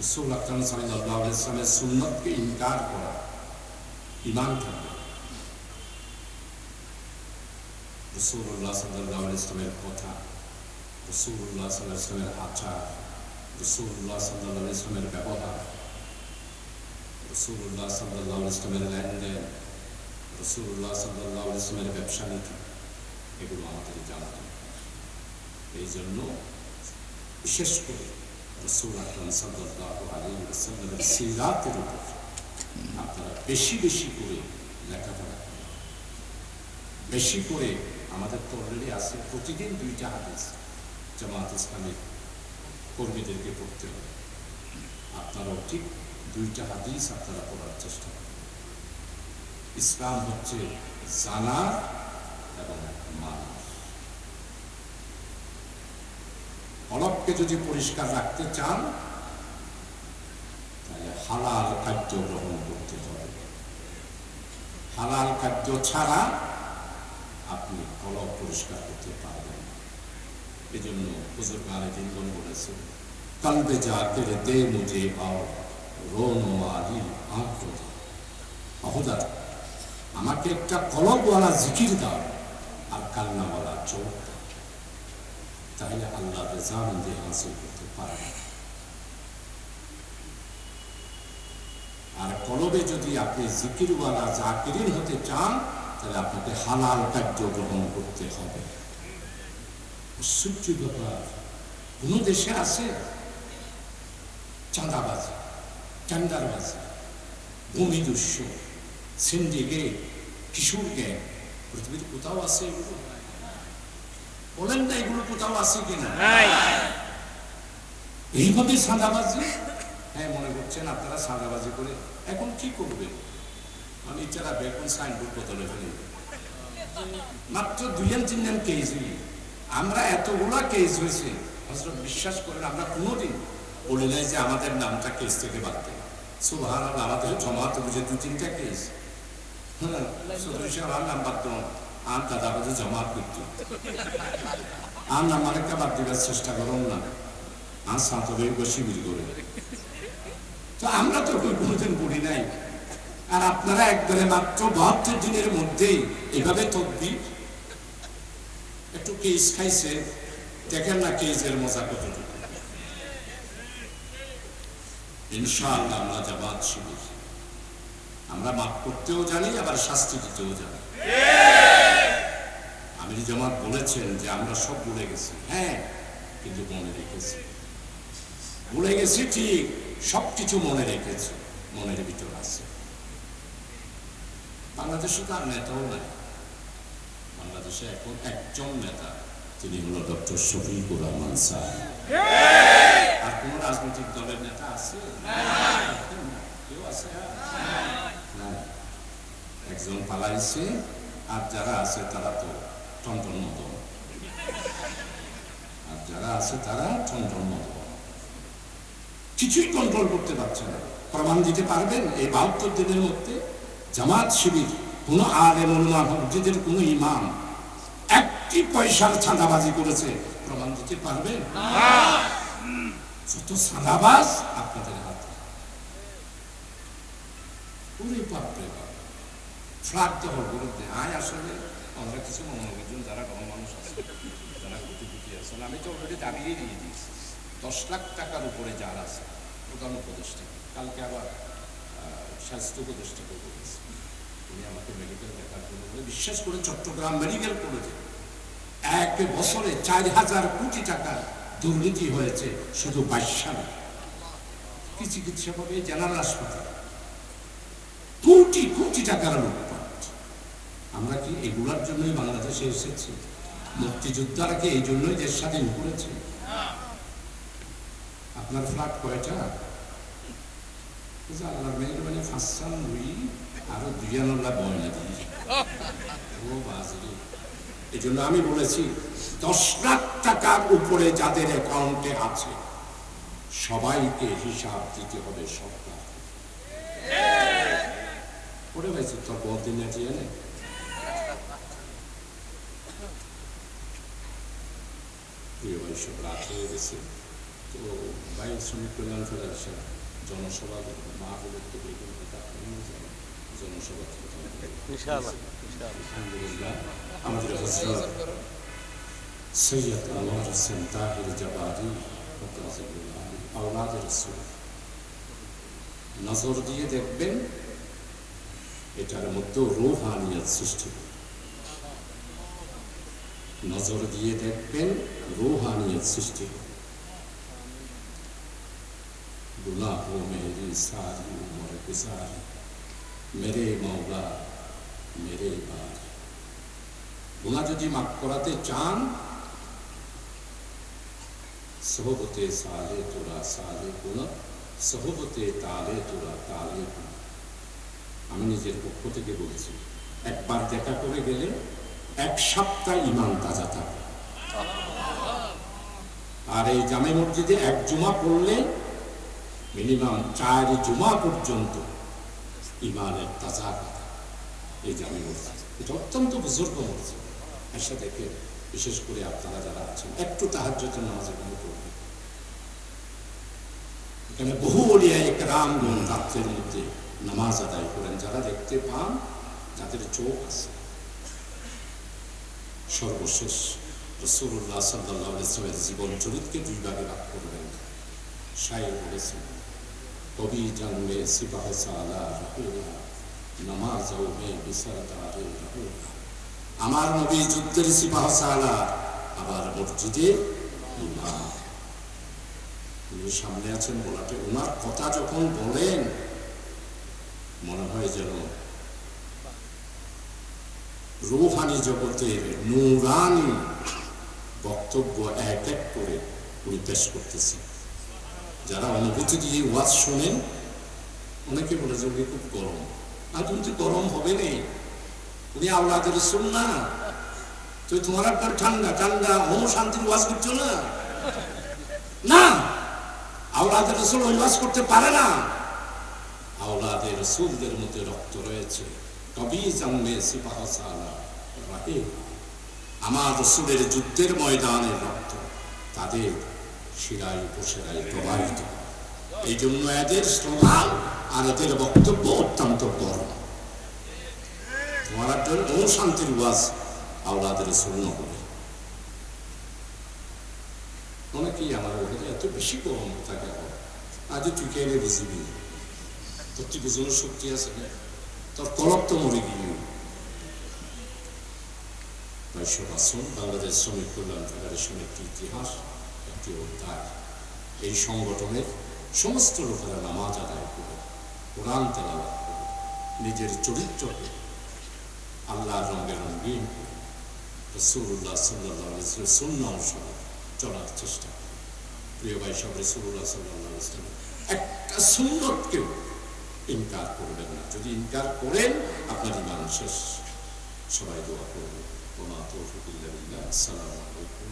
রসুল আকরম সাল্লাহ ইসলামের সুন্নতকে ইনকার করা ইমান থাকবে রসুল্লাহ সাল্লাহ ইসলামের কথা রসুল্লাহ সাল্লাহ ইসলামের আচার রসুল্লাহ সাল্লাহ ইসলামের ব্যবহার রসুল্লাহ সাল্লাহ ইসলামের লেনদেন রসুল্লাহ সাল্লাহ ইসলামের ব্যবসা নীতি এগুলো আমাদের জানা। এই জন্য বিশেষ করে রসুল আকরম সাল্লাহ আলী সাল্লামের সিরাতের উপর আপনারা বেশি বেশি করে লেখাপড়া বেশি করে আমাদের তো অলরেডি আছে প্রতিদিন দুইটা হাদিস জামাত ইসলামের কর্মীদেরকে পড়তে হবে আপনারাও ঠিক দুইটা হাদিস আপনারা পড়ার চেষ্টা ইসলাম হচ্ছে জানা এবং মানা অলককে যদি পরিষ্কার রাখতে চান, তাহলে হালাল খাদ্য গ্রহণ করতে হবে। হালাল খাদ্য ছাড়া আপনি কলক পরিষ্কার করতে পারবেন এই জন্য হুজুর গানে দিনগণ বলেছেন, কলবে যা তেরে দে মুজে আর রোন আঁক আমাকে একটা কলকওয়ালা জিকির দাও, আর কান্নাওয়ালা চোখ তাহলে আল্লাহ রেজামন্দি হাসিল করতে পারবে আর কলবে যদি আপনি জিকিরওয়ালা জাকিরিন হতে চান তাহলে আপনাকে হালাল কার্য গ্রহণ করতে হবে আশ্চর্য ব্যাপার কোন দেশে আছে চাঁদাবাজি টেন্ডারবাজি ভূমি দুষ্য সিন্ডিকেট কিশোর গ্যাং পৃথিবীর কোথাও আছে এগুলো বলেন না এগুলো কোথাও আছে কিনা? এইভাবে সাদাবাজি? হ্যাঁ মনে করছেন আপনারা সাদাবাজি করে এখন কি করবে মানে এছাড়া বেগুন সাইনবোর্ড বদলে ফেলে। মাত্র দুইজন তিনজন কেস আমরা এতগুলা কেস হয়েছে। হজরত বিশ্বাস করেন আমরা কোনোদিন বলে নাই যে আমাদের নামটা কেস থেকে বাদ দেয় সুভান আমাদের জমাতে বুঝে দু তিনটা কেস হ্যাঁ সাহেব নাম বাদ দেন আর দাদা বাজে করতো। আর চেষ্টা করুন না। আর সাঁতরে শিবির করে। তো আমরা তো কোনোদিন নাই। আর আপনারা মাত্র বাহাত্তর দিনের এভাবে তদ্বির একটু কেস খাইছে। দেখেন না কেসের মজা কতটুকু। ইনশাআল্লাহ আমরা জামাত শিবির। আমরা মাফ করতেও জানি, আবার শাস্তি দিতেও জানি। আমির জামাত বলেছেন যে আমরা সব ভুলে গেছি। হ্যাঁ কিন্তু মনে রেখেছি। ভুলে গেছি ঠিক সব কিছু মনে রেখেছি। মনের ভিতর আছে। বাংলাদেশে তার নেতাও নাই। বাংলাদেশে এখন একজন নেতা তিনি হলো ডক্টর শফিকুর রহমান স্যার। আর কোন রাজনৈতিক দলের নেতা আছে? কেউ আছে? না একজন পালাইছে আর যারা আছে তারা তো টন্টন মদন আর যারা আছে, তারা টন্টন মদন কিছুই কন্ট্রোল করতে পারছে না। প্রমাণ দিতে পারবেন এই বাহাত্তর দিনের মধ্যে জামাত শিবির, কোন আলেম অনুমা মসজিদের কোন ইমাম একটি পয়সার ছাঁদাবাজি করেছে। প্রমাণ দিতে পারবেন? যত ছাঁদাবাজ আপনাদের হাতে। ফ্ল্যাট দখল করে দেয় আয় আসলে। আমরা কিছু মনোরঞ্জন যারা গণ মানুষ আছে, যারা কোটিপতি আছেন আমি তো অলরেডি দাবিয়ে দিয়ে দিয়েছি। দশ লাখ টাকার উপরে যার আছে, প্রধান উপদেষ্টা, কালকে আবার স্বাস্থ্য উপদেষ্টাকে বলেছি। উনি আমাকে মেডিকেল দেখার জন্য বলে, বিশ্বাস করে চট্টগ্রাম মেডিকেল কলেজে এক বছরে চার হাজার কোটি টাকার দুর্নীতি হয়েছে, শুধু বাইশ সালে কি চিকিৎসা পাবে? জেনারেল হাসপাতাল। কোটি কোটি টাকার লুটপাট আমরা কি এগুলার জন্যই বাংলাদেশে এসেছি? মুক্তিযোদ্ধারা কি এই জন্যই দেশ স্বাধীন করেছে? আপনার ফ্ল্যাট কয়টা? আল্লাহর মেহরবানি ফাঁসান দুই আরও দুই আনাল্লাহ বয়না বাজরে। এই জন্য আমি বলেছি, দশ লাখ টাকার উপরে যাদের অ্যাকাউন্টে আছে, সবাইকে হিসাব দিতে হবে সরকার। করে হয়েছে তোর বলতে নেটি এনে সব হয়ে গেছে তো বাইক শ্রমিক কল্যাণ ফেডারেশন জনসভা মা বলে তো বেগুন আপনিও জানেন জনসভা আলহামদুলিল্লাহ আমাদের হজরত সৈয়দ আনোয়ার হোসেন তাহির জবারি আওলাদ রসুল। নজর দিয়ে দেখবেন এটার মধ্যে রোহানিয়ত সৃষ্টি হবে। নজর দিয়ে দেখবেন, রোহানিয়ত সৃষ্টি গুলাবো মেরে মৌলা মেরে বার। গুণা যদি মাফ করাতে চান, সহবতে সালে তোরা সালে গুণা সহবতে তালে তোরা তালে গুণা আমি নিজের পক্ষ থেকে বলছি, একবার দেখা করে গেলে এক সপ্তাহ ইমান তাজা থাকে। আর এই জামে মসজিদে এক জুমা পড়লে মিনিমাম চার জুমা পর্যন্ত ইমানের তাজা কথা এই জামে মসজিদ। এটা অত্যন্ত বুজুর্গ মসজিদ। এসে দেখে বিশেষ করে আপনারা যারা আছেন, একটু তাহাজ্যত নামাজ এখানে করবেন এখানে বহু অলিয়া একরামগণ রাত্রের মধ্যে নামাজ আদায় করেন। যারা দেখতে পান, যাদের চোখ আছে সর্বশেষ রসুল্লাহ সাল্লাহ জীবন চরিত্রকে দুই ভাগে ভাগ করবেন। শায়ের বলেছেন, কবি সিপাহ সালা নামাজ রহুলা আমার নবী যুদ্ধের সিপাহ সালা, আবার মসজিদে উনি সামনে আছেন বলাতে ওনার কথা যখন বলেন, মনে হয় যেন রুহানি জগতের নুরানি বক্তব্য এক এক করে উনি পেশ করতেছেন। যারা অনুভূতি দিয়ে ওয়াজ শোনেন, অনেকে বলে যে উনি খুব গরম। আর তুমি গরম হবে নেই উনি আওলাদের শুন না তুই তোমার আপনার ঠান্ডা ঠান্ডা হোম শান্তির ওয়াজ করছ না? না! আওলাদের রসুল ওই ওয়াজ করতে পারে না। আওলাদের রসুলদের মধ্যে রক্ত রয়েছে। কবি জানলে সিপাহ রাহে আমার রসুলের যুদ্ধের ময়দানের রক্ত, তাদের শিরায় উপশিরায় প্রবাহিত। এই জন্য এদের স্লোগান আর এদের বক্তব্য অত্যন্ত গরম তোমার একজন শান্তির ওয়াজ আওলাদের শূন্য অনেকেই আমার ওখানে এত বেশি গরম থাকে আজ তুই কে বুঝিবি? তোর বুঝানোর শক্তি আছে না? তোর কলক গিয়ে বৈষ্ণব আসন বাংলাদেশ শ্রমিক কল্যাণ ফেডারেশন একটি ইতিহাস, একটি অধ্যায়। এই সংগঠনের সমস্ত লোকেরা নামাজ আদায় করে, কোরআন করে, নিজের চরিত্রকে আল্লাহর রঙে রঙিন করে রসুল্লাহ সাল্লাহ শূন্য অনুসরণ চলার চেষ্টা করে। প্রিয় ভাই সব রসুল্লাহ সাল্লাহ ইসলাম একটা সুন্নতকেও ইনকার করবেন না। যদি ইনকার করেন আপনার ইমান শেষ। সবাই দোয়া করবেন ওমা তৌফিকুল্লাহ আসসালামু আলাইকুম